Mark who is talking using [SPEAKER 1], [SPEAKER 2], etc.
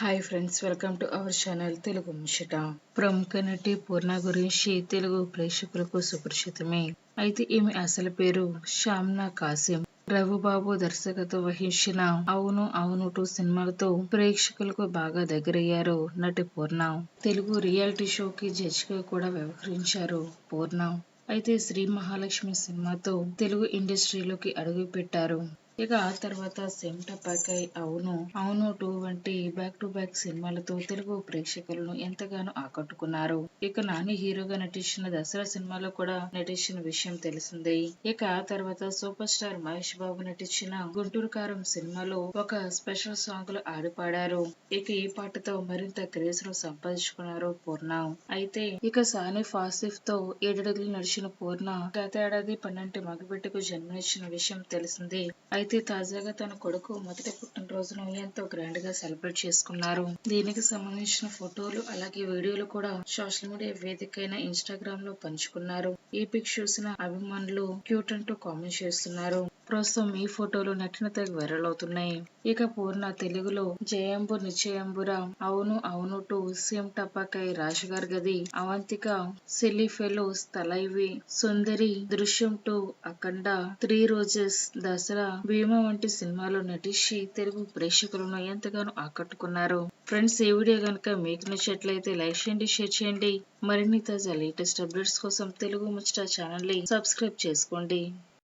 [SPEAKER 1] Hi friends welcome to our channel Telugu ముచ్చట ప్రముఖ నటి పూర్ణ గురించి తెలుగు ప్రేక్షకులకు సుపరిచితమే. అయితే ఈమె అసలు పేరు షామ్నా కాసిం రఘుబాబు దర్శకత్వం వహించిన అవును అవును టూ సినిమాలతో ప్రేక్షకులకు బాగా దగ్గరయ్యారు నటి పూర్ణ. తెలుగు రియాలిటీ షోకి జడ్జిగా కూడా వ్యవహరించారు పూర్ణ. అయితే శ్రీ మహాలక్ష్మి సినిమాతో తెలుగు ఇండస్ట్రీలోకి అడుగు పెట్టారు ఇక ఆ తర్వాత సెంటపకై అవును. అవును టూ వంటి బ్యాక్ టు బ్యాక్ సినిమాలతో తెలుగు ప్రేక్షకులను ఎంతగానో ఆకట్టుకున్నారు. ఇక నాని హీరోగా నటించిన దసరా సినిమాలో కూడా నటించిన విషయం తెలిసిందే. ఇక ఆ తర్వాత సూపర్ స్టార్ మహేష్ బాబు నటించిన గుంటూరు కారం సినిమాలో ఒక స్పెషల్ సాంగ్లో ఆడిపాడారు. ఇక ఈ పాటతో మరింత క్రేజ్ను సంపాదించుకున్నారు పూర్ణ. అయితే ఇక సాని ఫాసిఫ్తో ఏడడుగులు నడిచిన పూర్ణ గత ఏడాది పన్నెండు మగబిడ్డకు జన్మనిచ్చిన విషయం తెలిసిందే. అయితే తాజాగా తన కొడుకు మొదటి పుట్టినరోజును ఎంతో గ్రాండ్గా సెలబ్రేట్ చేసుకున్నారు. దీనికి సంబంధించిన ఫోటోలు అలాగే వీడియోలు కూడా సోషల్ మీడియా వేదిక అయిన ఇన్స్టాగ్రామ్లో పంచుకున్నారు. ఈ పిక్ చూసిన అభిమానులు క్యూట్ అంటూ కామెంట్ చేస్తున్నారు. ప్రస్తుతం ఈ ఫోటోలు నటిన తెగ వైరల్ అవుతున్నాయి ఇక పూర్ణ తెలుగులో జయంబు నిశ్చయంబురా అవును అవును to CM టపాకై Rajugari Gadhi. Avantika silly fellows Thalaivi Sundari Drishyam two Akhanda three roses Dasara. Bheema వంటి సినిమాలో నటించి తెలుగు ప్రేక్షకులను ఎంతగానో ఆకట్టుకున్నారు. ఫ్రెండ్స్ ఈ వీడియో కనుక మీకు నచ్చినట్లయితే లైక్ చేయండి షేర్ చేయండి. మరిన్ని తాజా లేటెస్ట్ అప్డేట్స్ కోసం తెలుగు ముచ్చట ఛానల్ని సబ్స్క్రైబ్ చేసుకోండి.